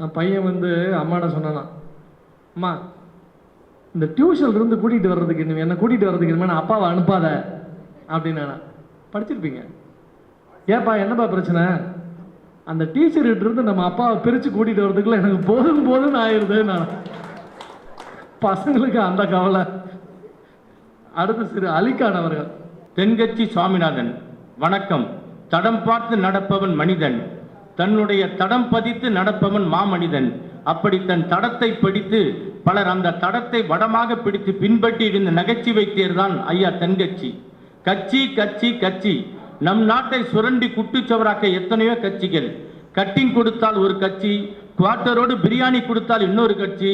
நான் பையன் வந்து அம்மாட்ட சொன்னானா அம்மா இந்த டியூஷன்ல இருந்து கூட்டிகிட்டு வர்றதுக்கு இனிமே என்ன கூட்டிகிட்டு வர்றதுக்கு இனிமே நான் அப்பாவை அனுப்பாத அப்படின்னு படிச்சிருப்பீங்க. ஏப்பா என்னப்பா பிரச்சனை? அந்த டீச்சர் இருந்து நம்ம அப்பாவை பிரித்து கூட்டிகிட்டு வர்றதுக்குள்ள எனக்கு போதும் போதும்னு ஆயிடுது நான் பசங்களுக்கு அந்த கவலை. அடுத்து சிறு அலிக்கானவர்கள் தென்கட்சி சுவாமிநாதன் வணக்கம். தடம் பார்த்து நடப்பவன் மனிதன். தன்னுடைய தடம் பதித்து நடப்பவன் மாமனிதன். அப்படி தன் தடத்தை பிடித்து பலர் அந்த தடத்தை வடமாக பிடித்து பின்பற்றி இருந்த நகைச்சுவை தேர்தான் ஐயா தென்கட்சி. கட்சி கட்சி கட்சி. நம் நாட்டை சுரண்டி குட்டுச்சவராக்க எத்தனையோ கட்சிகள். கட்டிங் கொடுத்தால் ஒரு கட்சி குவார்ட்டரோடு பிரியாணி கொடுத்தால் இன்னொரு கட்சி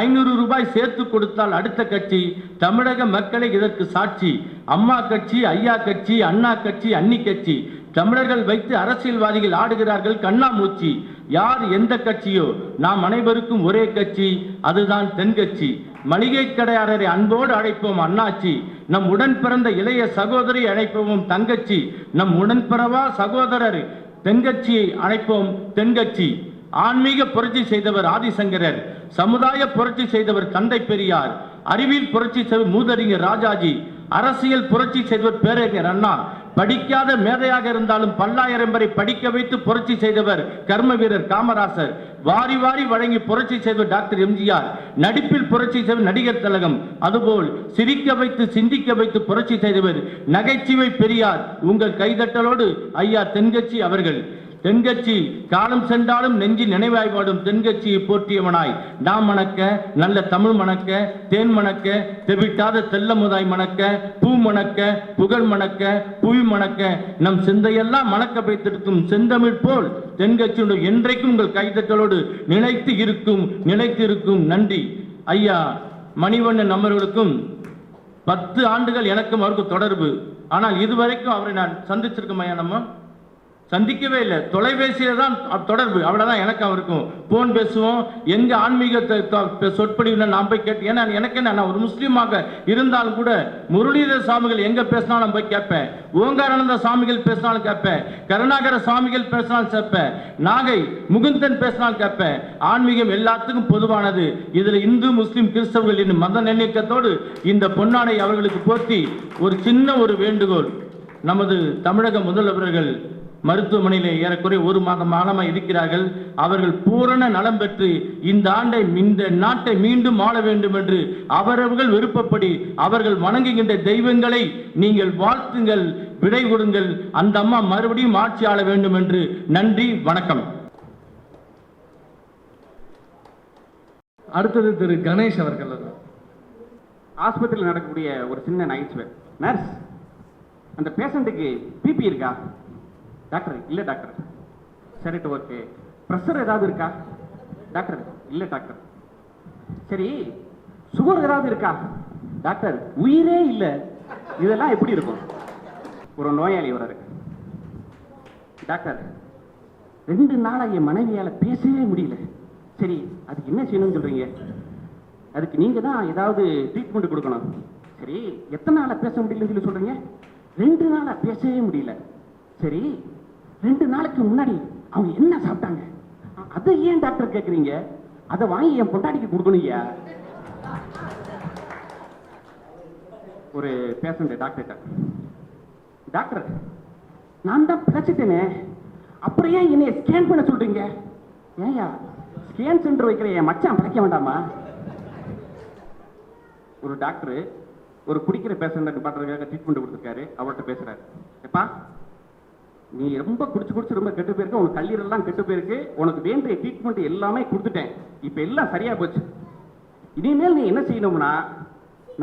ஐநூறு ரூபாய் சேர்த்து கொடுத்தால் அடுத்த கட்சி தமிழக மக்களை இதற்கு சாட்சி. அம்மா கட்சி ஐயா கட்சி அண்ணா கட்சி அன்னி கட்சி. தமிழர்கள் வைத்து அரசியல்வாதிகள் ஆடுகிறார்கள் கண்ணாமூச்சி. யார் எந்த கட்சியோ? நாம் அனைவருக்கும் ஒரே கட்சி அதுதான் தென்கட்சி மளிகை கடையாளரை அன்போடு அழைப்போம் அண்ணாச்சி. நம் உடன் பிறந்த இளைய சகோதரி அழைப்போம் தங்கச்சி. நம் உடன் பிறவா சகோதரர் தென்கட்சியை அழைப்போம் தென்கட்சி ஆன்மீக புரட்சி செய்தவர் ஆதிசங்கரர் சமுதாய புரட்சி செய்தவர் தந்தை பெரியார் அறிவியல் புரட்சி செய்தவர் மூதறிஞர் ராஜாஜி அரசியல் புரட்சி செய்தவர் பேரறிஞர் அண்ணா. படிக்காத மேதையாக இருந்தாலும் பல்லாயிரம் வரை படிக்க வைத்து புரட்சி செய்தவர் கர்ம வீரர் காமராசர். வாரி வாரி வழங்கி புரட்சி செய்தவர் டாக்டர் எம்ஜிஆர். நடிப்பில் புரட்சி செய்தவர் நடிகர் தலகம். அதுபோல் சிரிக்க வைத்து சிந்திக்க வைத்து புரட்சி செய்தவர் நகைச்சுவை பெரியார். உங்கள் கைதட்டலோடு ஐயா தென்கட்சி அவர்கள். தென்கட்சி காலம் சென்றாலும் நெஞ்சி நினைவாய் தென்கட்சியை போற்றியவனாய். நாம் மணக்க நல்ல தமிழ் மணக்க தேன் மணக்க தெவிட்டாத தெல்லமுதாய் மணக்க பூ மணக்க புகழ் மணக்க புவி மணக்க நம் சிந்தையெல்லாம் மணக்க வைத்திருக்கும் செந்தமிழ் போல் தென்கட்சியுடைய என்றைக்கும் உங்கள் கைதட்டலோடு நினைத்து இருக்கும் நினைத்து இருக்கும் நன்றி. ஐயா மணிவண்ணன் நம்மர்களுக்கும் பத்து ஆண்டுகள் எனக்கும் அவருக்கும் தொடர்பு. ஆனால் இதுவரைக்கும் அவரை நான் சந்திச்சிருக்கோம் ஐயா நம்ம. சந்திக்கவே இல்லை. தொலைபேசியில தான் தொடர்பு. அவ்வளவுதான் எனக்கு அவருக்கும். போன் பேசுவோம். எங்க ஆன்மீக த- த- நான் போய் கேட்டு ஏன்னா எனக்கு என்ன? நான் ஒரு முஸ்லீமாக இருந்தாலும் கூட முரளிதர சாமிகள் எங்க பேசினாலும் போய் கேட்பேன். ஓங்காரானந்த சாமிகள் பேசினாலும் கேட்பேன். கருணாகர சாமிகள் பேசினாலும் கேட்பேன். நாகை முகுந்தன் பேசினாலும் கேட்பேன். ஆன்மீகம் எல்லாத்துக்கும் பொதுவானது. இதுல இந்து முஸ்லீம் கிறிஸ்தவர்கள் என்னும் மத நிர்ணயத்தோடு இந்த பொன்னாடை அவர்களுக்கு போர்த்தி ஒரு சின்ன ஒரு வேண்டுகோள். நமது தமிழக முதல்வர்கள் மருத்துவமனையிலே ஏறக்குறைய ஒரு மாதம் காலமாக இருக்கிறார்கள். அவர்கள் பூரண நலம் பெற்று இந்த ஆண்டை இந்த நாட்டை மீண்டும் ஆள வேண்டும் என்று அவரவர்கள் விருப்பப்படி அவர்கள் வணங்குகின்ற தெய்வங்களை நீங்கள் வாழ்த்துங்கள் விடை கொடுங்கள். அந்த அம்மா மறுபடியும் ஆட்சி ஆள வேண்டும் என்று நன்றி வணக்கம். அடுத்தது திரு கணேஷ் அவர்கள். ஆஸ்பத்திரியில் நடக்கக்கூடிய ஒரு சின்ன நகைச்சுவை. நர்ஸ் அந்த பேஷண்ட்டுக்கு பிபி இருக்கா? டாக்டர் இல்லை டாக்டர். சரிட்டு ஓகே ப்ரெஷர் ஏதாவது இருக்கா? டாக்டர் இல்லை டாக்டர். சரி சுகர் ஏதாவது இருக்கா? டாக்டர் உயிரே இல்லை. இதெல்லாம் எப்படி இருக்கும்? ஒரு நோயாளி வராரு டாக்டர் ரெண்டு நாளாக என் மனைவியால் பேசவே முடியல. சரி அதுக்கு என்ன செய்யணும்னு சொல்கிறீங்க அதுக்கு நீங்கள் தான் ஏதாவது ட்ரீட்மெண்ட் கொடுக்கணும். சரி எத்தனை நாளாக பேச முடியலன்னு சொல்லி சொல்கிறீங்க ரெண்டு நாளாக பேசவே முடியல. சரி ரெண்டு நாளைக்கு முன்னாடி அவங்க என்ன சாப்பிட்டாங்க? அதை ஏன் டாக்டர் கேட்குறீங்க அதை வாங்கி என் பொண்டாட்டிக்கு கொடுக்கணும் ஐயா ஒரு பேஷண்ட் டாக்டர்கிட்ட டாக்டர் நான் தான் பிழைச்சிட்டேனே. அப்புறம் ஏன் என்னை ஸ்கேன் பண்ண சொல்றீங்க? ஏயா ஸ்கேன் சென்டர் வைக்கிற என் மச்சான் பிழைக்க வேண்டாமா? ஒரு டாக்டர் ஒரு குடிக்கிற பேஷண்ட்டுக்கு பண்றதுக்காக ட்ரீட்மெண்ட் கொடுத்துருக்காரு. அவர்கிட்ட பேசுறாரு. எப்பா நீ ரொம்ப குடிச்சு குடிச்சு ரொம்ப கெட்டு போயிருக்கு உனக்கு கல்லீரல்லாம் கெட்டு போயிருக்கு. உனக்கு வேண்டிய ட்ரீட்மெண்ட் எல்லாமே கொடுத்துட்டேன். இப்போ எல்லாம் சரியா போச்சு. இனிமேல் நீ என்ன செய்யணும்னா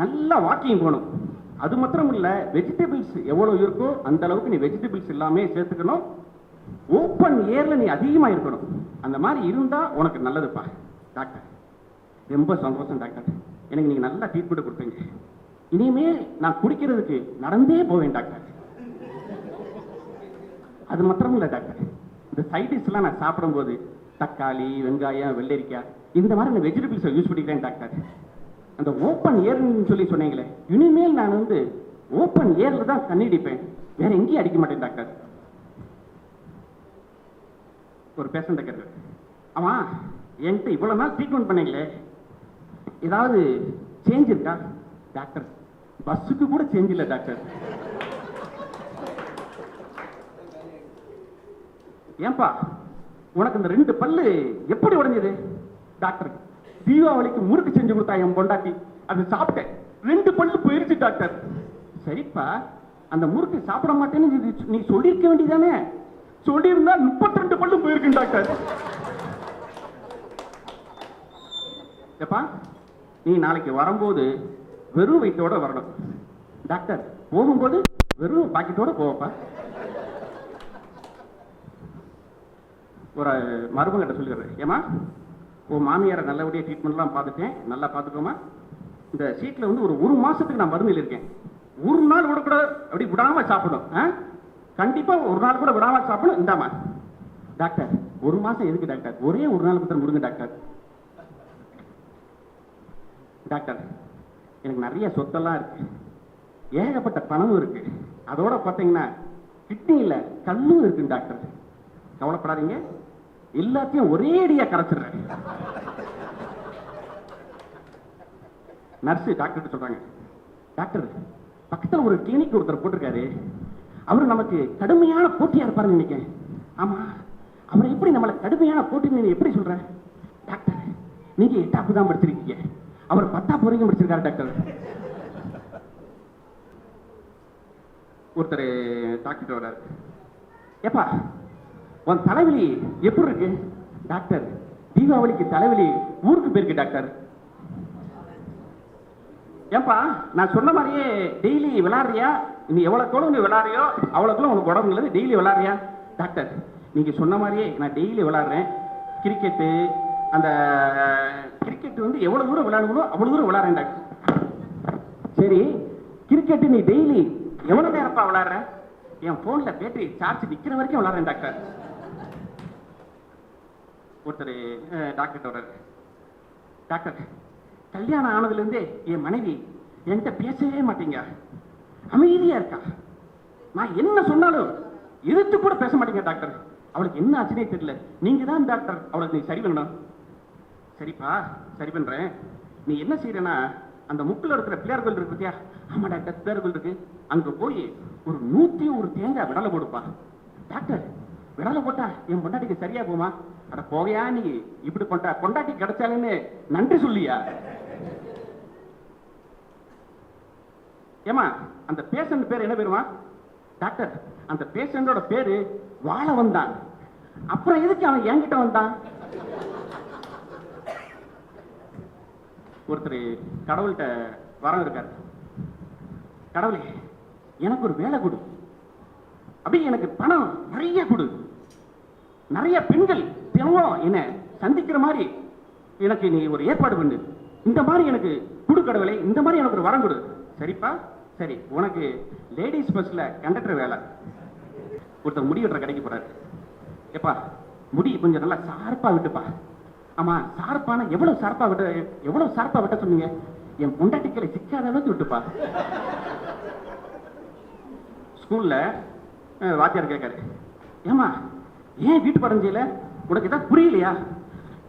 நல்லா வாக்கிங் போகணும். அது மாத்திரம் இல்லை வெஜிடபிள்ஸ் எவ்வளோ இருக்கோ அந்த அளவுக்கு நீ வெஜிடபிள்ஸ் எல்லாமே சேர்த்துக்கணும். ஓப்பன் ஏர்ல நீ அதிகமாக இருக்கணும். அந்த மாதிரி இருந்தால் உனக்கு நல்லதுப்பா டாக்டர் ரொம்ப சந்தோஷம் டாக்டர் எனக்கு நீங்கள் நல்லா ட்ரீட்மெண்ட் கொடுப்பீங்க இனிமேல் நான் குடிக்கிறதுக்கு நடந்தே போவேன் டாக்டர் அது மாத்திரம் இல்லை டாக்டர் இந்த சைடிஷ்லாம் எல்லாம் நான் சாப்பிடும்போது தக்காளி வெங்காயம் வெள்ளரிக்காய் இந்த மாதிரி நான் வெஜிடபிள்ஸை யூஸ் பண்ணிக்கிறேன் டாக்டர் அந்த ஓப்பன் ஏர்னு சொல்லி சொன்னீங்களே இனிமேல் நான் வந்து ஓப்பன் ஏர்ல தான் தண்ணி அடிப்பேன். வேற எங்கேயும் அடிக்க மாட்டேன் டாக்டர் ஒரு பேஷண்ட் டாக்டர் ஆமா என்கிட்ட இவ்வளவு நாள் ட்ரீட்மெண்ட் பண்ணீங்களே? ஏதாவது சேஞ்ச் இருக்கா? டாக்டர் பஸ்ஸுக்கு கூட சேஞ்ச் இல்லை டாக்டர் ஏன்பா உனக்கு இந்த ரெண்டு பல்லு எப்படி உடைஞ்சது? டாக்டர் தீபாவளிக்கு முறுக்கு செஞ்சு கொடுத்தா என் பொண்டாட்டி. அது சாப்பிட்டேன் ரெண்டு பல்லு போயிருச்சு டாக்டர். சரிப்பா அந்த முறுக்கு சாப்பிட மாட்டேன்னு நீ- நீ சொல்லியிருக்க வேண்டியதானே? சொல்லியிருந்தா முப்பத்தி ரெண்டு பல்லு போயிருக்கு டாக்டர். ஏப்பா நீ நாளைக்கு வரும்போது வெறும் வயிற்றோட வரணும். டாக்டர் போகும்போது வெறும் பாக்கெட்டோட போவப்பா. ஒரு மருமகிட்ட சொல்லிடுறேன். ஏமா உன் மாமியாரை நல்லபடியாக ட்ரீட்மெண்ட்லாம் பார்த்துட்டேன். நல்லா பார்த்துக்கோமா இந்த சீட்டில் வந்து ஒரு ஒரு மாதத்துக்கு நான் மருந்தில் இருக்கேன். ஒரு நாள் கூட கூட அப்படி விடாமல் சாப்பிடும் ஆ? கண்டிப்பாக ஒரு நாள் கூட விடாமல் சாப்பிடும் இந்தாமா டாக்டர் ஒரு மாதம் எதுக்கு டாக்டர்? ஒரே ஒரு நாள் பத்திரம் முடுங்க டாக்டர். டாக்டர் எனக்கு நிறைய சொத்தெல்லாம் இருக்கு. ஏகப்பட்ட பணமும் இருக்கு. அதோட பார்த்தீங்கன்னா கிட்னியில் கல்லும் இருக்கு டாக்டர். கவலைப்படாதீங்க. எல்லாத்தையும் ஒரே அடியா கரைச்சிடுறேன். நர்ஸு டாக்டர் சொல்றாங்க. டாக்டர் பக்கத்துல ஒரு கிளினிக் ஒருத்தர் போட்டிருக்காரு. அவர் நமக்கு கடுமையான போட்டியா இருப்பாருன்னு நினைக்கிறேன். ஆமா அவர் எப்படி நம்மளை கடுமையான போட்டின்னு நீ எப்படி சொல்ற? டாக்டர் நீங்க எட்டாப்பு தான் படிச்சிருக்கீங்க. அவர் பத்தாப்பு வரைக்கும் படிச்சிருக்காரு டாக்டர். ஒருத்தர் டாக்டர் வர்றாரு. ஏப்பா உன் தலைவலி எப்படி இருக்கு? டாக்டர் தீபாவளிக்கு தலைவலி ஊருக்கு போயிருக்கு டாக்டர். ஏன்பா நான் சொன்ன மாதிரியே டெய்லி விளாடுறியா நீ எவ்வளோக்கோளும் நீ விளாடுறியோ அவ்வளோக்குள்ள உனக்கு உடம்பு டெய்லி விளாடுறியா டாக்டர் நீங்கள் சொன்ன மாதிரியே நான் டெய்லி விளாடுறேன் கிரிக்கெட்டு அந்த கிரிக்கெட் வந்து எவ்வளோ தூரம் விளையாடுங்களோ அவ்வளோ தூரம் விளாட்றேன் டாக்டர். சரி கிரிக்கெட்டு நீ டெய்லி எவ்வளோ நேரப்பா விளையாடுற? என் ஃபோனில் பேட்டரி சார்ஜ் நிற்கிற வரைக்கும் விளாட்றேன் டாக்டர். ஒருத்தர் டாக்டர் வர்றாரு. டாக்டர் கல்யாணம் ஆனதுல இருந்தே என் மனைவி என்கிட்ட பேசவே மாட்டீங்க. அமைதியா இருக்கா? நான் என்ன சொன்னாலும் எதிர்த்து கூட பேச மாட்டீங்க டாக்டர் அவளுக்கு என்ன ஆச்சுனே தெரியல. நீங்க தான் டாக்டர் அவளுக்கு நீ சரி பண்ணணும். சரிப்பா சரி பண்றேன். நீ என்ன செய்யறனா அந்த முக்கில் இருக்கிற பிள்ளையார் கோயில் இருக்கு பார்த்தியா ஆமா டாக்டர் பிள்ளையார் கோயில் இருக்கு. அங்க போய் ஒரு நூற்றி ஒரு தேங்காய் விடலை போடுப்பா. டாக்டர் விடலை போட்டா என் பொண்டாட்டிக்கு சரியா போமா அட போவையா நீ? இப்படி கொண்டா பொண்டாட்டி கிடைச்சாலுன்னு நன்றி சொல்லியா? ஏமா அந்த பேஷண்ட் பேர் என்ன பேருமா? டாக்டர் அந்த பேஷண்டோட பேரு வாழ வந்தான் அப்புறம் எதுக்கு அவன் என்கிட்ட வந்தான்? ஒருத்தர் கடவுள்கிட்ட வரம் இருக்காரு. கடவுளே எனக்கு ஒரு வேலை கொடு. அப்படியே எனக்கு பணம் நிறைய கொடு. நிறைய பெண்கள் தினமும் என்ன சந்திக்கிற மாதிரி எனக்கு நீ ஒரு ஏற்பாடு பண்ணு. இந்த மாதிரி எனக்கு கொடு இந்த மாதிரி எனக்கு ஒரு வரம் கொடு. சரிப்பா? சரி உனக்கு லேடிஸ் பஸ்ல கண்டக்டர் வேலை. ஒருத்தர் முடி வெட்டுற கடைக்கு போறாரு. ஏப்பா முடி கொஞ்சம் நல்லா சார்பா விட்டுப்பா. ஆமா சார்பான எவ்வளவு சார்பா விட்ட எவ்வளவு சார்பா விட்ட சொன்னீங்க? என் முண்டாட்டிக்கலை சிக்காத அளவுக்கு விட்டுப்பா. ஸ்கூல்ல வாத்தியார் கேட்காரு. ஏமா ஏன் வீட்டு பாடம் செய்யல? உனக்கு ஏதாவது புரியலையா?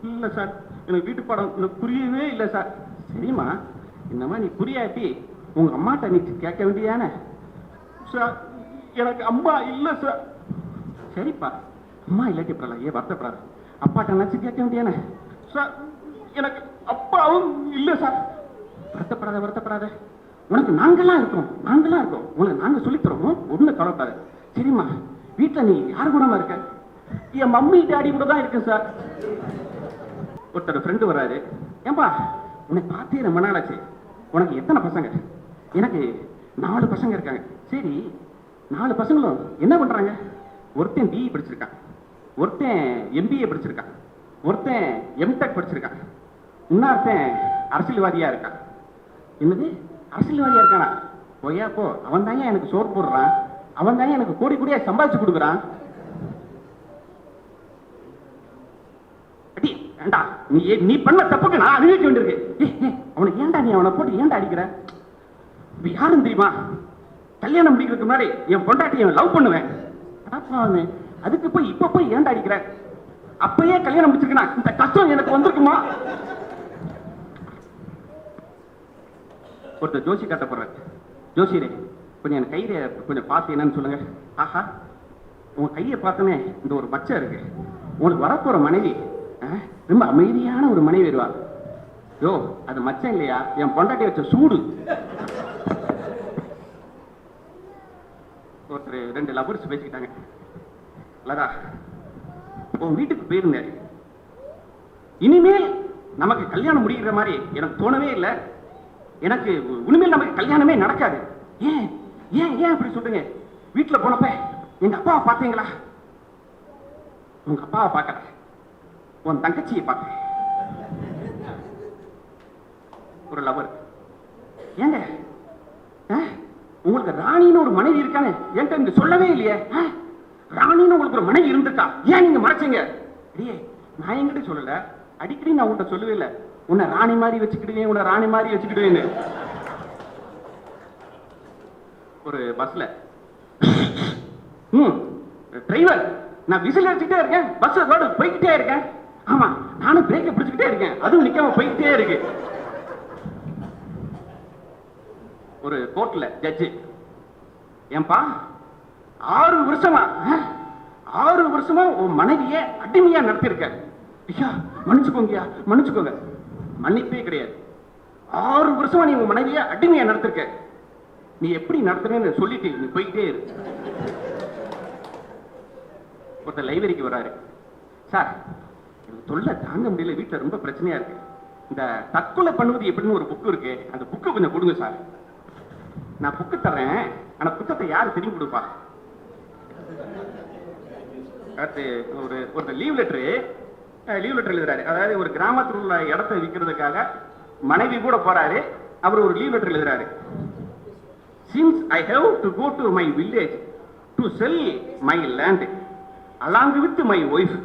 இல்ல சார் எனக்கு வீட்டு பாடம் எனக்கு புரியவே இல்லை சார். சரிம்மா என்னம்மா நீ புரியாட்டி உங்க அம்மாட்ட நீ கேட்க வேண்டியான சார் எனக்கு அம்மா இல்லை சார். சரிப்பா அம்மா இல்லாட்டி பரவாயில்ல ஏன் வருத்தப்படாத? அப்பாட்ட நினைச்சு கேட்க வேண்டியானே சார் எனக்கு அப்பாவும் இல்லை சார். வருத்தப்படாத வருத்தப்படாத. உனக்கு நாங்கெல்லாம் இருக்கோம் நாங்களாம் இருக்கோம். உனக்கு நாங்க சொல்லித் தரோம் ஒண்ணு கவலைப்படாத. சரிம்மா வீட்டுல நீ யார் கூடமா இருக்க? என் மம்மி டாடி கூட தான் இருக்கு சார் ஒருத்தர் ஃப்ரெண்டு வராரு ஏன்பா உன்னை பார்த்தே ரொம்ப நாளாச்சு. உனக்கு எத்தனை பசங்க? எனக்கு நாலு பசங்க இருக்காங்க. சரி நாலு பசங்களும் என்ன பண்றாங்க? ஒருத்தன் பிஇ படிச்சிருக்கான். ஒருத்தன் எம்பிஏ படிச்சிருக்கான். ஒருத்தன் எம்டெக் படிச்சிருக்கான். இன்னொருத்தன் அரசியல்வாதியா இருக்கான். என்னது? அரசியல்வாதியா இருக்கானா? போயா போ. அவன் தாங்க எனக்கு சோறு போடுறான். அவன் தாங்க எனக்கு கோடி கோடியா சம்பாதிச்சு கொடுக்குறான். அடி வேண்டாம் நீ நீ பண்ண தப்புக்கு நான் அனுபவிக்க வேண்டியிருக்கு அவனுக்கு ஏன்டா நீ அவனை போட்டு ஏன்டா அடிக்கிற? இப்ப யாரும் தெரியுமா? கல்யாணம் முடிக்கிறதுக்கு முன்னாடி என் பொண்டாட்டி லவ் பண்ணுவேன். அதுக்கு போய் இப்ப போய் ஏன்டா அடிக்கிற? அப்பயே கல்யாணம் முடிச்சிருக்கா இந்த கஷ்டம் எனக்கு வந்திருக்குமா? ஒருத்தர் ஜோசி கட்ட போறேன் ஜோசியரே கொஞ்சம் என் கையில கொஞ்சம் பார்த்து என்னன்னு சொல்லுங்க. ஆஹா. உன் கையை பார்த்தனே இந்த ஒரு பச்சை இருக்கு. உங்களுக்கு வரப்போற மனைவி ரொம்ப அமைதியான ஒரு மனைவி வருவா. யோ அது மச்சம் இல்லையா? என் பொண்டாட்டி வச்ச சூடு. ஒருத்தர் ரெண்டு லவர்ஸ் பேசிக்கிட்டாங்க. லதா உன் வீட்டுக்கு போயிருந்தேன் இனிமேல் நமக்கு கல்யாணம் முடிகிற மாதிரி எனக்கு தோணவே இல்லை. எனக்கு இனிமேல் நமக்கு கல்யாணமே நடக்காது. ஏன்? ஏன் ஏன் அப்படி சொல்றீங்க? வீட்டுல போனப்ப எங்க அப்பாவை பார்த்தீங்களா? உங்க அப்பாவை பார்க்கல. உன் தங்கச்சியை பார்க்க. ஒரு லவர் ஏங்க? ஆ? உங்களுக்கு ராணின்னு ஒரு மனைவி இருக்கானே என்கிட்ட இங்க சொல்லவே இல்லையே. ஆ? ராணின்னு உங்களுக்கு ஒரு மனைவி இருந்திருக்கா? ஏன் நீங்க மறைச்சீங்க? அடியே நான் என்கிட்ட சொல்லல. அடிக்கடி நான் உன்கிட்ட சொல்லவே இல்லை. உன்னை ராணி மாதிரி வச்சுக்கிடுவேன் உன்னை ராணி மாதிரி வச்சுக்கிடுவேன்னு. ஒரு பஸ்ல ம் டிரைவர் நான் விசில் அடிச்சுட்டே இருக்கேன். பஸ் ரோடு போய்கிட்டே இருக்கேன். ஆமா நானும் பிரேக்கை பிடிச்சுக்கிட்டே இருக்கேன். அதுவும் நிக்காம போயிட்டே இருக்கு. ஒரு கோர்ட்ல ஜட்ஜு ஏன்பா ஆறு வருஷமா ஆறு வருஷமா உன் மனைவிய அடிமையா நடத்திருக்க ஐயா மன்னிச்சுக்கோங்கயா மன்னிச்சுக்கோங்க. மன்னிப்பே கிடையாது. ஆறு வருஷமா நீ உன் மனைவிய அடிமையா நடத்திருக்க நீ எப்படி நடத்துறேன்னு சொல்லிட்டு நீ போயிட்டே இரு. ஒருத்தர் லைப்ரரிக்கு வராரு. சார் எனக்கு தொல்லை தாங்க முடியல. வீட்டுல ரொம்ப பிரச்சனையா இருக்கு. இந்த தற்கொலை பண்ணுவது எப்படின்னு ஒரு புக்கு இருக்கு. அந்த புக்கு கொஞ்சம் கொடுங்க சார். நான் புக்கு தர்றேன். ஆனா புத்தகத்தை யார் திரும்பி கொடுப்பா? அடுத்து ஒரு ஒரு லீவ் லெட்டரு லீவ் லெட்டர் எழுதுறாரு. அதாவது ஒரு கிராமத்தில் உள்ள இடத்தை விற்கிறதுக்காக மனைவி கூட போறாரு. அவர் ஒரு லீவ் லெட்டர் எழுதுறாரு. Since I have to go to my village to sell my land along with my wife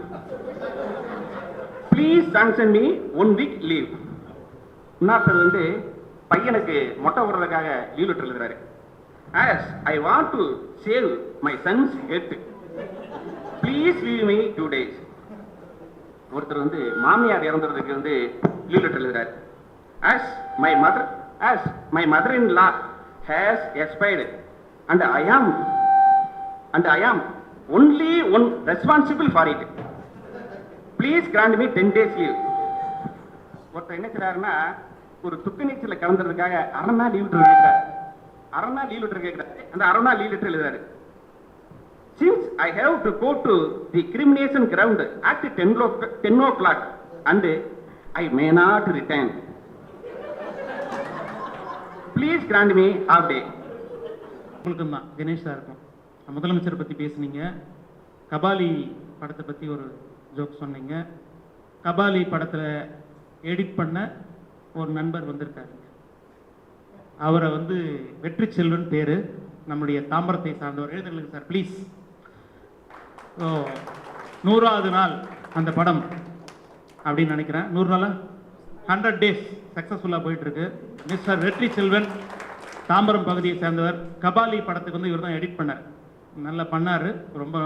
please sanction me one week leave இன்னொருத்தர் வந்து பையனுக்கு மொட்டை விடுறதுக்காக லீவ் லெட்டர் எழுதுறாரு. As I want to save my son's health please leave me two days ஒருத்தர் வந்து மாமியார் இறந்துறதுக்கு வந்து லீவ் லெட்டர் எழுதுறாரு. As my mother as my mother in law has expired and I am and I am only one responsible for it please grant me ten days leave ஒருத்தர் என்ன செய்றாருன்னா ஒரு துக்கு நீச்சல கலந்துறதுக்காக அரை நாள் லீவ் லெட்டர் கேட்கிறார். அரை நாள் லீவ் லெட்டர் கேட்கிறாரு. அந்த அரை நாள் லீவ் லெட்டர் எழுதுறாரு. Since I have to go to the cremation ground at ten o ten o'clock and I may not return please grant me half day உங்களுக்கும் தான் கணேஷ் சார் இருக்கும் முதலமைச்சர் பற்றி பேசுனீங்க. கபாலி படத்தை பற்றி ஒரு ஜோக் சொன்னீங்க. கபாலி படத்தில் எடிட் பண்ண ஒரு நண்பர் வந்திருக்காரு. அவரை வந்து வெற்றி செல்வன் பேர். நம்முடைய தாம்பரத்தை சார்ந்தவர். எழுதுங்களுக்கு சார் ப்ளீஸ் ஓ நூறாவது நாள் அந்த படம் அப்படின்னு நினைக்கிறேன். நூறு நாளா? ஹண்ட்ரட் டேஸ் சக்ஸஸ்ஃபுல்லாக போயிட்டுருக்கு. மிஸ்டர் வெற்றி செல்வன் தாம்பரம் பகுதியை சேர்ந்தவர். கபாலி படத்துக்கு வந்து இவர் தான் எடிட் பண்ணார். நல்லா பண்ணார். ரொம்ப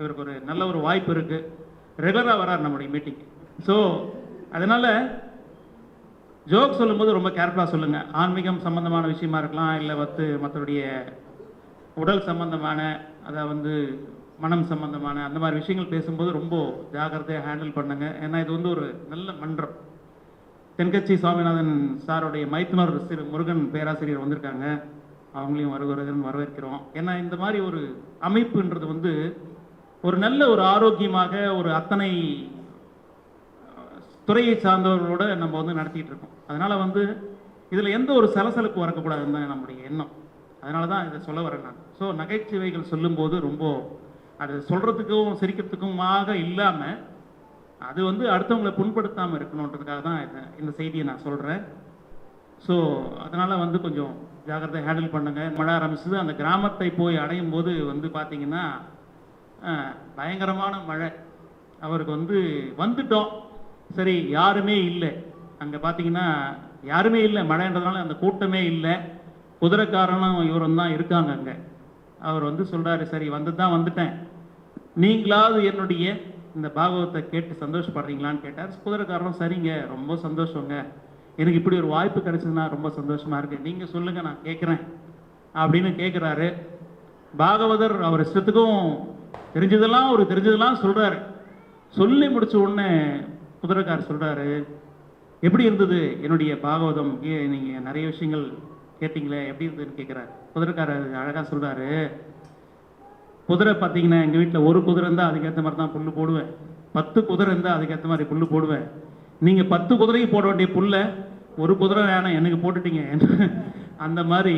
இவருக்கு ஒரு நல்ல ஒரு வாய்ப்பு இருக்குது ரெகுலராக வரார் நம்முடைய மீட்டிங் ஸோ அதனால் ஜோக் சொல்லும்போது ரொம்ப கேர்ஃபுல்லாக சொல்லுங்கள் ஆன்மீகம் சம்மந்தமான விஷயமா இருக்கலாம் இல்லை வந்து மற்றவருடைய உடல் சம்மந்தமான அதை வந்து மனம் சம்மந்தமான அந்த மாதிரி விஷயங்கள் பேசும்போது ரொம்ப ஜாக்கிரதையாக ஹேண்டில் பண்ணுங்க. ஏன்னா இது வந்து ஒரு நல்ல மன்றம். தென்கட்சி சுவாமிநாதன் சாருடைய மைத்துனர் சிறு முருகன் பேராசிரியர் வந்திருக்காங்க. அவங்களையும் வருகிறதுன்னு வரவேற்கிறோம். ஏன்னா இந்த மாதிரி ஒரு அமைப்புன்றது வந்து ஒரு நல்ல ஒரு ஆரோக்கியமாக ஒரு அத்தனை துறையை சார்ந்தவர்களோட நம்ம வந்து நடத்திட்டு இருக்கோம். அதனால வந்து இதில் எந்த ஒரு சலசலப்பு வரக்கூடாதுன்னு தான் நம்முடைய எண்ணம். அதனால தான் இதை சொல்ல வரேன் நான். ஸோ நகைச்சுவைகள் சொல்லும்போது ரொம்ப அது சொல்கிறதுக்கும் சிரிக்கிறதுக்குமாக இல்லாமல் அது வந்து அடுத்தவங்களை புண்படுத்தாமல் இருக்கணுன்றதுக்காக தான் இந்த இந்த செய்தியை நான் சொல்கிறேன் ஸோ அதனால் வந்து கொஞ்சம் ஜாகிரதை ஹேண்டில் பண்ணுங்க. மழை ஆரம்பிச்சது அந்த கிராமத்தை போய் அடையும் போது வந்து பார்த்தீங்கன்னா பயங்கரமான மழை. அவருக்கு வந்து வந்துட்டோம். சரி யாருமே இல்லை. அங்கே பார்த்தீங்கன்னா யாருமே இல்லை. மழைன்றதுனால அந்த கூட்டமே இல்லை. குதிரைக்காரனும் இவரும் தான் இருக்காங்க அங்கே. அவர் வந்து சொல்கிறாரு சரி வந்து தான் வந்துட்டேன். நீங்களாவது என்னுடைய இந்த பாகவத்தை கேட்டு சந்தோஷப்படுறீங்களான்னு கேட்டார். குதிரைக்காரனும் சரிங்க ரொம்ப சந்தோஷங்க. எனக்கு இப்படி ஒரு வாய்ப்பு கிடைச்சதுன்னா ரொம்ப சந்தோஷமாக இருக்குது நீங்கள் சொல்லுங்கள் நான் கேட்குறேன் அப்படின்னு கேட்குறாரு பாகவதர் அவர் இஷ்டத்துக்கும் தெரிஞ்சதெல்லாம் ஒரு தெரிஞ்சதெல்லாம் சொல்கிறாரு சொல்லி முடிச்ச உடனே குதிரைக்கார் சொல்கிறாரு எப்படி இருந்தது என்னுடைய பாகவதம்? நீங்கள் நிறைய விஷயங்கள் கேட்டிங்களே எப்படி இருந்ததுன்னு கேட்குறாரு குதிரைக்காரர் அழகாக சொல்கிறாரு குதிரை பார்த்தீங்கன்னா எங்கள் வீட்டில் ஒரு குதிரை இருந்தால் அதுக்கேற்ற மாதிரி தான் புல் போடுவேன். பத்து குதிரை இருந்தால் அதுக்கேற்ற மாதிரி புல் போடுவேன். நீங்கள் பத்து குதிரைக்கு போட வேண்டிய புல்லை ஒரு குதிரை வேணாம் எனக்கு போட்டுட்டீங்க. அந்த மாதிரி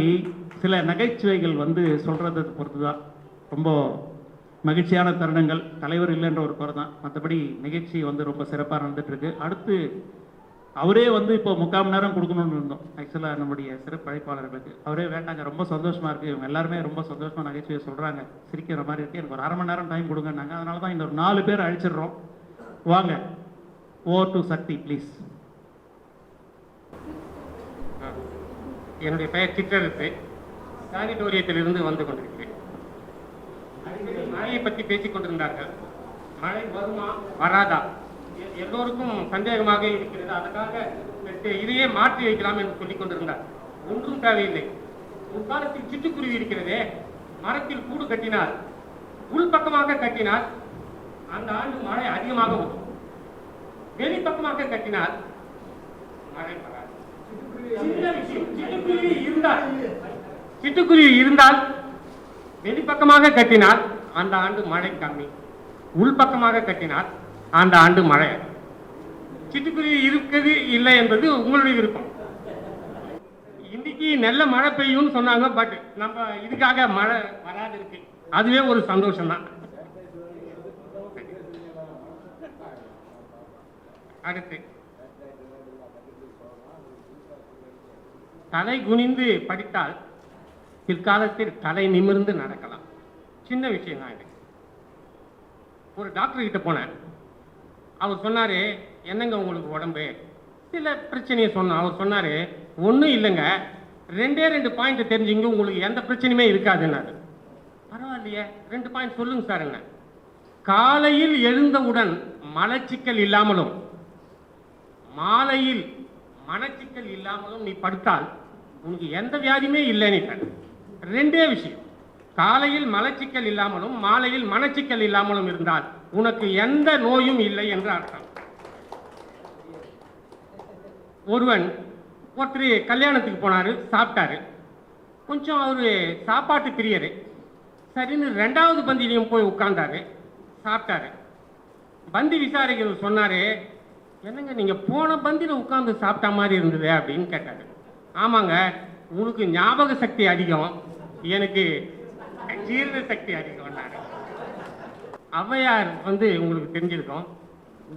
சில நகைச்சுவைகள் வந்து சொல்கிறத பொறுத்து தான் ரொம்ப மகிழ்ச்சியான தருணங்கள். தலைவர் இல்லைன்ற ஒரு குறை தான் மற்றபடி நிகழ்ச்சி வந்து ரொம்ப சிறப்பாக நடந்துட்டுருக்கு. அடுத்து அவரே வந்து இப்போ முக்கால் மணி நேரம் கொடுக்கணும்னு இருந்தோம். ஆக்சுவலாக நம்முடைய சிறப்பு அழைப்பாளர்களுக்கு. அவரே வேண்டாங்க ரொம்ப சந்தோஷமாக இருக்குது இவங்க எல்லாருமே ரொம்ப சந்தோஷமாக நகைச்சுவை சொல்கிறாங்க சிரிக்கிற மாதிரி இருக்குது எனக்கு ஒரு அரை மணி நேரம் டைம் கொடுங்கன்னாங்க. அதனால தான் இந்த ஒரு நாலு பேர் அழிச்சிடுறோம். வாங்க. ஓவர் டு சக்தி ப்ளீஸ் என்னுடைய பெயர் சிற்றரசு. சானிட்டோரியத்திலிருந்து வந்து கொண்டிருக்கிறேன். அடிக்கடி மழையை பற்றி பேசிக் கொண்டிருந்தார்கள். மழை வருமா? வராதா? எல்லோருக்கும் சந்தேகமாக இருக்கிறது. அதற்காக இதையே மாற்றி வைக்கலாம் என்று சொல்லிக் கொண்டிருந்தார். ஒன்றும் தேவையில்லை. முற்காலத்தில் சிட்டுக்குருவி இருக்கிறதே. மரத்தில் கூடு கட்டினார். உள் பக்கமாக கட்டினால் அந்த ஆண்டு மழை அதிகமாக வரும். வெளி பக்கமாக கட்டினால் மழை வராது. சின்ன சிட்டுக்குருவி இருந்தால் சிட்டுக்குருவி இருந்தால் வெளிப்பக்கமாக கட்டினால் அந்த ஆண்டு மழை கம்மி. உள்பக்கமாக கட்டினால் அந்த ஆண்டு மழை சிட்டுக்குருவி இருக்குது இல்லை என்பது உங்களுடைய விருப்பம். இன்னைக்கு நல்ல மழை பெய்யும்னு சொன்னாங்க பட் நம்ம இதுக்காக மழை வராது இருக்கு. அதுவே ஒரு சந்தோஷம் தான் அடுத்து. தலை குனிந்து படித்தால் பிற்காலத்தில் தலை நிமிர்ந்து நடக்கலாம். சின்ன விஷயம் தான் இது. ஒரு டாக்டர் கிட்ட போனேன். அவர் சொன்னார் என்னங்க உங்களுக்கு உடம்பு? சில பிரச்சனையை சொன்னோம் அவர் சொன்னார் ஒன்றும் இல்லைங்க. ரெண்டே ரெண்டு பாயிண்ட் தெரிஞ்சுங்க உங்களுக்கு எந்த பிரச்சனையுமே இருக்காதுன்னாரு. பரவாயில்லையே ரெண்டு பாயிண்ட் சொல்லுங்க சார் என்ன? காலையில் எழுந்தவுடன் மலச்சிக்கல் இல்லாமலும் மாலையில் மனச்சிக்கல் இல்லாமலும் நீ படுத்தால் உனக்கு எந்த வியாதியுமே இல்லைன்னு ரெண்டே விஷயம். காலையில் மலச்சிக்கல் இல்லாமலும் மாலையில் மனச்சிக்கல் இல்லாமலும் இருந்தால் உனக்கு எந்த நோயும் இல்லை என்று அர்த்தம். ஒருவன் ஒருத்தர் கல்யாணத்துக்கு போனார் சாப்பிட்டாரு. கொஞ்சம் அவர் சாப்பாட்டு பிரியரு. சரின்னு ரெண்டாவது பந்திலையும் போய் உட்கார்ந்தாரு சாப்பிட்டாரு. பந்தி விசாரிக்கிறவர் சொன்னாரு என்னங்க நீங்க போன பந்தியில் உட்கார்ந்து சாப்பிட்ட மாதிரி இருந்தது? அப்படின்னு கேட்டாரு. ஆமாங்க உனக்கு ஞாபக சக்தி அதிகம். எனக்கு ஜீரண சக்தி அதிகம்னாரு ஔவையார் வந்து உங்களுக்கு தெரிஞ்சிருக்கோம்.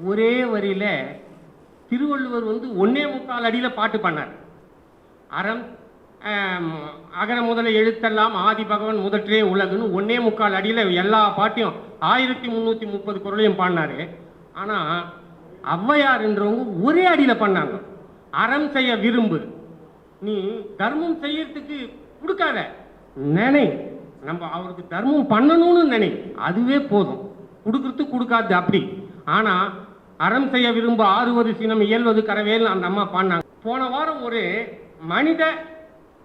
ஒரே வரியில திருவள்ளுவர் வந்து ஒன்னே முக்கால் அடியில் பாட்டு பண்ணார் அறம் அகர முதல எழுத்தெல்லாம் ஆதி பகவன் முதற்றே உலகுன்னு ஒன்னே முக்கால் அடியில் எல்லா பாட்டையும் ஆயிரத்தி முந்நூற்றி முப்பது குரலையும் பாடினாரு. ஆனால் ஔவையார்ன்றவங்க ஒரே அடியில் பண்ணாங்க அறம் செய்ய விரும்பு. நீ தர்மம் செய்யறதுக்கு கொடுக்காத நினை. நம்ம அவருக்கு தர்மம் பண்ணணும்னு நினை. அதுவே போதும். கொடுக்கறது கொடுக்காது அப்படி. ஆனால் அறம் செய்ய விரும்ப ஆறுவது சினம் இயல்வது கரவேல் அந்த அம்மா பாடினாங்க. போன வாரம் ஒரு மனித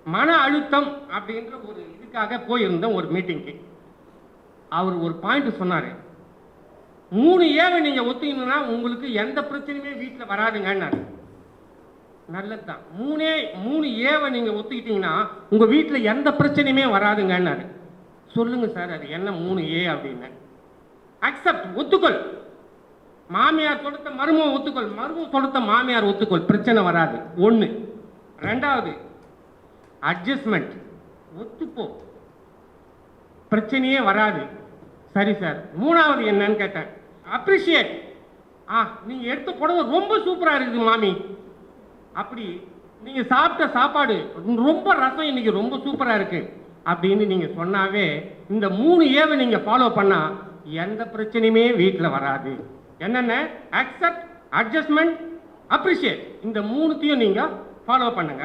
மன அழுத்தம் அப்படின்ற ஒரு இதுக்காக போயிருந்தோம் ஒரு மீட்டிங்க்கு. அவர் ஒரு பாயிண்ட் சொன்னார். மூணு ஏவை நீங்கள் ஒத்துக்கணும்னா உங்களுக்கு எந்த பிரச்சனையுமே வீட்டில் வராதுங்கன்னாரு. நல்லதுதான். மூணே மூணு ஏவை நீங்க ஒத்துக்கிட்டீங்கன்னா உங்க வீட்டில் எந்த பிரச்சனையுமே வராதுங்கன்னாரு. சொல்லுங்க சார் அது என்ன மூணு ஏ அப்படின்னு. அக்செப்ட் ஒத்துக்கொள். மாமியார் கொடுத்த மருமம் ஒத்துக்கொள். மருமம் கொடுத்த மாமியார் ஒத்துக்கொள். பிரச்சனை வராது. ஒன்று ரெண்டாவது அட்ஜஸ்ட்மெண்ட் ஒத்துப்போ பிரச்சனையே வராது. சரி சார். மூணாவது என்னன்னு கேட்டேன். அப்ரிஷியேட் ஆ நீங்கள் எடுத்த புடவை ரொம்ப சூப்பராக இருக்குது மாமி. அப்படி நீங்க சாப்பிட்ட சாப்பாடு ரொம்ப ரசம் இன்னைக்கு ரொம்ப சூப்பரா இருக்கு அப்படின்னு நீங்க சொன்னாவே இந்த மூணு ஏவை நீங்க ஃபாலோ பண்ணா எந்த பிரச்சனையுமே வீட்டில் வராது. என்னென்ன? அக்செப்ட் அட்ஜஸ்ட்மெண்ட் அப்ரிஷியேட் இந்த மூணுத்தையும் நீங்க ஃபாலோ பண்ணுங்க.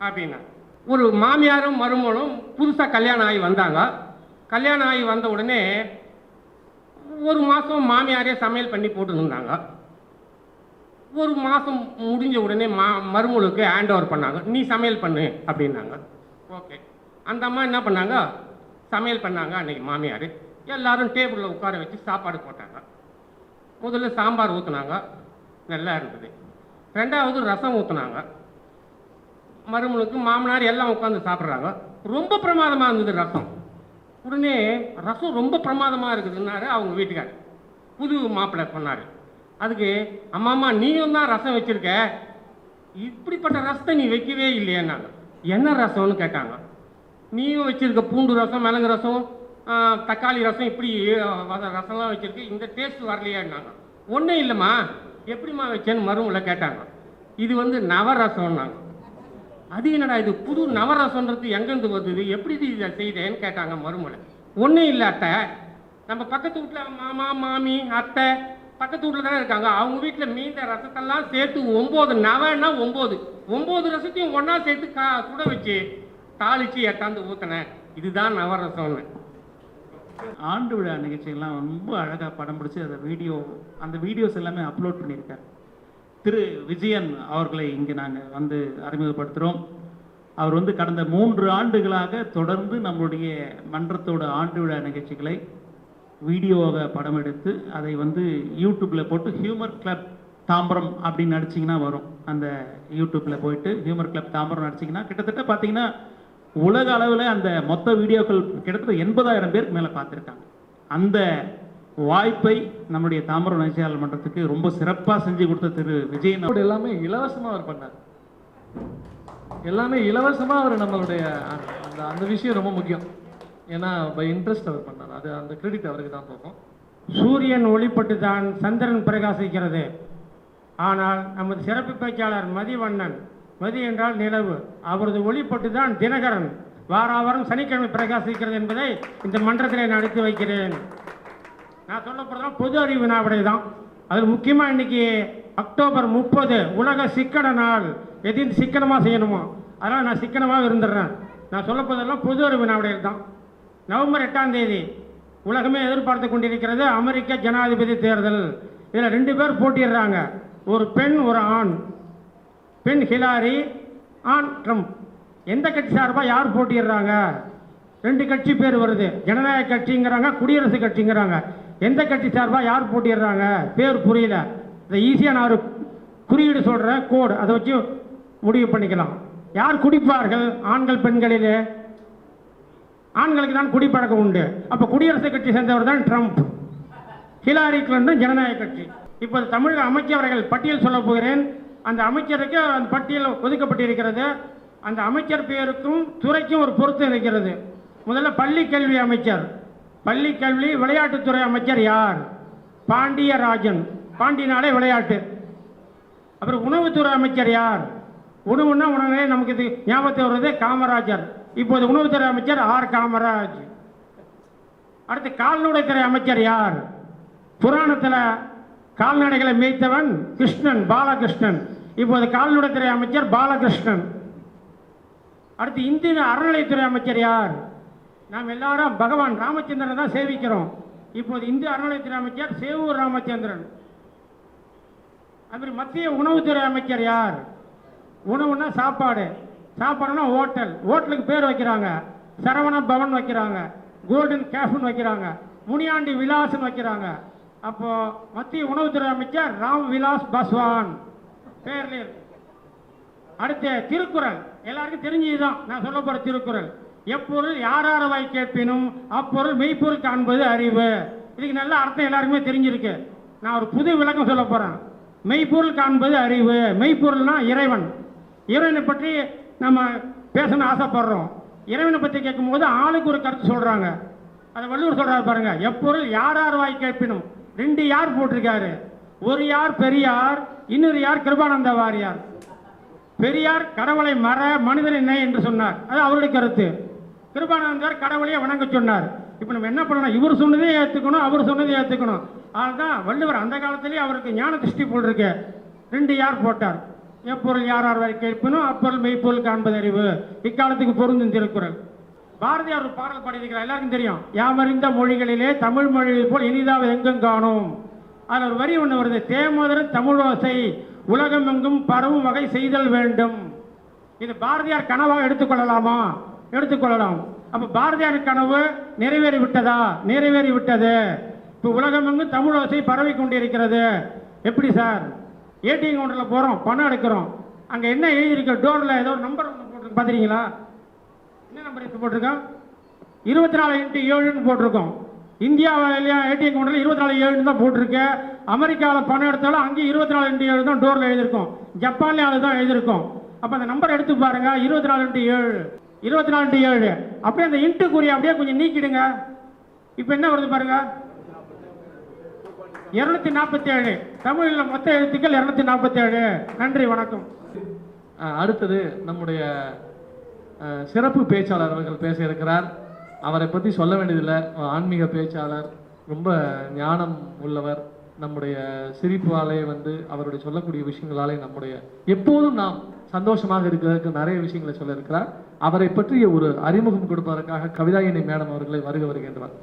அப்படின்னா ஒரு மாமியாரும் மருமகளும் புதுசாக கல்யாணம் ஆகி வந்தாங்க. கல்யாணம் ஆகி வந்த உடனே ஒரு மாதம் மாமியாரே சமையல் பண்ணி போட்டுருந்தாங்க. ஒரு மாதம் முடிஞ்ச உடனே மா மருமகளுக்கு ஹேண்ட் ஓவர் பண்ணாங்க. நீ சமையல் பண்ணு அப்படின்னாங்க. ஓகே அந்த அம்மா என்ன பண்ணாங்க? சமையல் பண்ணாங்க அன்னைக்கு மாமியார். எல்லாரும் டேபிளில் உட்கார வச்சு சாப்பாடு போட்டாங்க. முதல்ல சாம்பார் ஊற்றுனாங்க நல்லா இருந்தது. ரெண்டாவது ரசம் ஊற்றுனாங்க மருமகளுக்கு மாமனார் எல்லாம் உட்காந்து சாப்பிட்றாங்க. ரொம்ப பிரமாதமாக இருந்தது ரசம். உடனே ரசம் ரொம்ப பிரமாதமாக இருக்குதுன்னாரு அவங்க வீட்டுக்காரர். புது மாப்பிள்ளை சொன்னார். அதுக்கு அம்மா அம்மா நீயும் தான் ரசம் வச்சிருக்க. இப்படிப்பட்ட ரசத்தை நீ வைக்கவே இல்லையேன்னாங்க. என்ன ரசம்னு கேட்டாங்க. நீயும் வச்சிருக்க பூண்டு ரசம் மிளகு ரசம் தக்காளி ரசம் இப்படி வத- ரசம்லாம் வச்சிருக்க. இந்த டேஸ்ட் வரலையேன்னாங்க. ஒன்றும் இல்லைம்மா. எப்படிம்மா வச்சேன்னு மருமகளை கேட்டாங்க. இது வந்து நவரசம்னாங்க. அது என்னடா இது? புது நவரசம்ன்றது எங்கேருந்து வந்தது? எப்படி இது இதை செய்தேன்னு கேட்டாங்க மருமலை ஒன்றும் இல்லை அத்தை. நம்ம பக்கத்து வீட்டில் மாமா மாமி அத்தை பக்கத்து வீட்டில் தானே இருக்காங்க. அவங்க வீட்டில் மீந்த ரசத்தெல்லாம் சேர்த்து ஒம்பது நவன்னா ஒம்பது. ஒம்பது ரசத்தையும் ஒன்றா சேர்த்து கா சுட வச்சு தாளிச்சு எட்டாந்து ஊற்றினேன் இதுதான் நவரசம்னு. ஆண்டு விழா நிகழ்ச்சிகள்லாம் ரொம்ப அழகாக படம் பிடிச்சி அதை வீடியோ அந்த வீடியோஸ் எல்லாமே அப்லோட் பண்ணியிருக்கார். திரு விஜயன் அவர்களை இங்கே நாங்கள் வந்து அறிமுகப்படுத்துகிறோம் அவர் வந்து கடந்த மூன்று ஆண்டுகளாக தொடர்ந்து நம்மளுடைய மன்றத்தோட ஆண்டு விழா நிகழ்ச்சிகளை வீடியோவை படம் எடுத்து அதை வந்து யூடியூப்பில் போட்டு ஹியூமர் கிளப் தாம்பரம் அப்படின்னு நடிச்சிங்கன்னா வரும். அந்த யூடியூப்பில் போயிட்டு ஹியூமர் கிளப் தாம்பரம் நடிச்சிங்கன்னா கிட்டத்தட்ட பார்த்தீங்கன்னா உலக அளவில் அந்த மொத்த வீடியோக்கள் கிட்டத்தட்ட எண்பதாயிரம் பேருக்கு மேலே பார்த்துருக்காங்க. அந்த வாய்ப்பை நம்முடைய தாம்பரம் நகைச்சாளர் மன்றத்துக்கு ரொம்ப சிறப்பாக செஞ்சு கொடுத்த திரு விஜயன் அவர். எல்லாமே இலவசமா அவர் பண்ணார். எல்லாமே இலவசமா அவர் நம்மளுடைய அந்த அந்த விஷயம் ரொம்ப முக்கியம். ஏன்னா பை இன்ட்ரெஸ்ட் அவர் பண்ணார். அது அந்த கிரெடிட் அவருக்கு தான் போகும். சூரியன் ஒளிப்பட்டு தான் சந்திரன் பிரகாசிக்கிறது. ஆனால் நமது சிறப்பு பேச்சாளர் மதிவண்ணன் மதி என்றால் நிலவு. அவரது ஒளிப்பட்டு தான் தினகரன். வாராவாரம் சனிக்கிழமை பிரகாசிக்கிறது என்பதை இந்த மன்றத்திலே நான் எடுத்து வைக்கிறேன். நான் சொல்ல போகிறதெல்லாம் பொது அறிவு வினாவிடை தான். அதில் முக்கியமாக இன்னைக்கு அக்டோபர் முப்பது உலக சிக்கன நாள். எதையும் சிக்கனமாக செய்யணுமோ? அதனால் நான் சிக்கனமாக இருந்துடுறேன். நான் சொல்ல போதெல்லாம் பொது அறிவு வினாவிடையில் தான். நவம்பர் எட்டாம் தேதி உலகமே எதிர்பார்த்து கொண்டிருக்கிறது அமெரிக்க ஜனாதிபதி தேர்தல். இதில் ரெண்டு பேர் போட்டிடுறாங்க ஒரு பெண் ஒரு ஆண். பெண் ஹிலாரி ஆண் ட்ரம்ப். எந்த கட்சி சார்பாக யார் போட்டிடுறாங்க ரெண்டு கட்சி பேர் வருது. ஜனநாயக கட்சிங்கிறாங்க குடியரசு கட்சிங்கிறாங்க. எந்த கட்சி சார்பாக யார் போட்டிடுறாங்க பேர் புரியல. இதை ஈஸியாக நான் ஒரு குறியீடு சொல்கிறேன் கோடு. அதை வச்சு முடிவு பண்ணிக்கலாம். யார் குடிப்பார்கள்? ஆண்கள் பெண்களிலே? ஆண்களுக்கு தான் குடிப்பழக்கம் உண்டு. அப்போ குடியரசுக் கட்சி சேர்ந்தவர் தான் ட்ரம்ப் ஹிலாரி கிளின்டன் ஜனநாயக கட்சி. இப்போது தமிழக அமைச்சரவைகள் பட்டியல் சொல்ல போகிறேன். அந்த அமைச்சருக்கு அந்த பட்டியல் ஒதுக்கப்பட்டிருக்கிறது. அந்த அமைச்சர் பெயருக்கும் துறைக்கும் ஒரு பொருத்தம் இருக்கிறது. முதல்ல பள்ளி கல்வி அமைச்சர். பள்ளி கல்வி விளையாட்டுத்துறை அமைச்சர் யார்? பாண்டியராஜன். பாண்டியனாலே விளையாட்டு. அப்புறம் உணவுத்துறை அமைச்சர் யார்? உணவுன்னா உணவே நமக்கு இது ஞாபகத்தை வருது காமராஜர். இப்போது உணவுத்துறை அமைச்சர் ஆர் காமராஜ். அடுத்து கால்நடைத்துறை அமைச்சர் யார்? புராணத்தில் கால்நடைகளை மேய்த்தவன் கிருஷ்ணன் பாலகிருஷ்ணன். இப்போது கால்நடைத்துறை அமைச்சர் பாலகிருஷ்ணன். அடுத்து இந்திய அறநிலையத்துறை அமைச்சர் யார்? நாம் எல்லாரும் பகவான் ராமச்சந்திரனை தான் சேவிக்கிறோம். இப்போது இந்திய அறநிலையத்துறை அமைச்சர் சேவூர் ராமச்சந்திரன். அது மத்திய உணவுத்துறை அமைச்சர் யார்? உணவுன்னா சாப்பாடு. சாப்பாடுனா ஹோட்டல். ஹோட்டலுக்கு பேர் வைக்கிறாங்க. சரவண பவன் வைக்கிறாங்க. கோல்டன் கேஃப்னு வைக்கிறாங்க. முனியாண்டி விலாஸ்னு வைக்கிறாங்க. அப்போ மத்திய உணவுத்துறை அமைச்சர் ராம் விலாஸ் பாஸ்வான். பேர்ல அடுத்து திருக்குறள். எல்லாருக்கும் தெரிஞ்சதுதான். நான் சொல்ல போற திருக்குறள். எப்பொருள் யாரார வாய் கேட்பினும் அப்பொருள் மெய்ப்பொருள் காண்பது அறிவு. இதுக்கு நல்ல அர்த்தம் எல்லாருக்குமே தெரிஞ்சிருக்கு. நான் ஒரு புது விளக்கம் சொல்ல போறேன். மெய்ப்பொருள் காண்பது அறிவு. மெய்ப்பொருள்னா இறைவன். இறைவனை பற்றி நம்ம பேசணும்னு ஆசைப்படுறோம். இறைவனை பற்றி கேட்கும்போது ஆளுக்கு ஒரு கருத்து சொல்கிறாங்க அதை வள்ளுவர் சொல்கிறாரு பாருங்க எப்பொருள் யார் யார் வாய் கேட்பினும் ரெண்டு யார் போட்டிருக்காரு? ஒரு யார் பெரியார் இன்னொரு யார் கிருபானந்த வாரியார். பெரியார் கடவுளை மற மனிதனை நெய் என்று சொன்னார். அது அவருடைய கருத்து. கிருபானந்தர் கடவுளையே வணங்க சொன்னார். இப்போ நம்ம என்ன பண்ணணும்? இவர் சொன்னதே ஏற்றுக்கணும் அவர் சொன்னதே ஏற்றுக்கணும் அதுதான் வள்ளுவர் அந்த காலத்திலேயே அவருக்கு ஞான திருஷ்டி போல் இருக்கு. ரெண்டு யார் போட்டார்? எப்பொருள் யார் யார் வரை கேட்பினும் அப்பொருள் மெய்ப்பொருள் காண்பது அறிவு. இக்காலத்துக்கு பொருந்தும் திருக்குறள். பாரதியார் ஒரு பாடல் பாடியிருக்கிறார். எல்லாருக்கும் தெரியும். யாமறிந்த மொழிகளிலே தமிழ் மொழியில் போல் இனிதாக எங்கும் காணும். அதில் ஒரு வரி ஒன்று வருது. தேமதுர தமிழோசை உலகமெங்கும் பரவும் வகை செய்தல் வேண்டும். இது பாரதியார் கனவாக எடுத்துக்கொள்ளலாமா எடுத்துக்கொள்ளலாம் அப்போ பாரதியார் கனவு நிறைவேறி விட்டதா? நிறைவேறி விட்டது. இப்போ உலகமெங்கும் தமிழ் ஓசை பரவி கொண்டிருக்கிறது. எப்படி சார்? ஏடிஎம் கவுண்டரில் போகிறோம் பணம் எடுக்கிறோம். அங்கே என்ன எழுதியிருக்க டோரில் ஏதோ ஒரு நம்பர் ஒன்று போட்டிருக்கு பார்த்துறீங்களா என்ன நம்பர் இப்போ போட்டிருக்கோம் இருபத்தி நாலு இன்ட்டு ஏழுன்னு போட்டிருக்கோம். இந்தியாவிலையும் ஏடிஎம் கவுண்டரில் இருபத்தி நாலு ஏழுன்னு தான் போட்டிருக்கு. அமெரிக்காவில் பணம் எடுத்தாலும் அங்கேயும் இருபத்தி நாலு இன்ட்டு ஏழு தான் டோரில் எழுதியிருக்கோம். ஜப்பான்லேயும் அதுதான் எழுதியிருக்கோம். அப்போ அந்த நம்பர் எடுத்து பாருங்கள் இருபத்தி நாலு இன்ட்டு ஏழு. இருபத்தி நாலு இன்ட்டு ஏழு. அப்படியே அந்த இன்ட்டு குறியை அப்படியே கொஞ்சம் நீக்கிடுங்க. இப்போ என்ன வருது பாருங்கள் இருநூத்தி நாற்பத்தி ஏழு. தமிழில் மொத்த எழுத்துக்கள் இருநூத்தி நாற்பத்தி ஏழு. நன்றி வணக்கம். அடுத்தது நம்முடைய சிறப்பு பேச்சாளர் அவர்கள் பேச இருக்கிறார் அவரை பற்றி சொல்ல வேண்டியதில்லை. ஆன்மீக பேச்சாளர் ரொம்ப ஞானம் உள்ளவர். நம்முடைய சிரிப்பாலே வந்து அவருடைய சொல்லக்கூடிய விஷயங்களாலே நம்முடைய எப்போதும் நாம் சந்தோஷமாக இருக்கிறதுக்கு நிறைய விஷயங்களை சொல்ல இருக்கிறார் அவரை பற்றிய ஒரு அறிமுகம் கொடுப்பதற்காக கவிதாயினி மேடம் அவர்களை வருக வருகின்றார்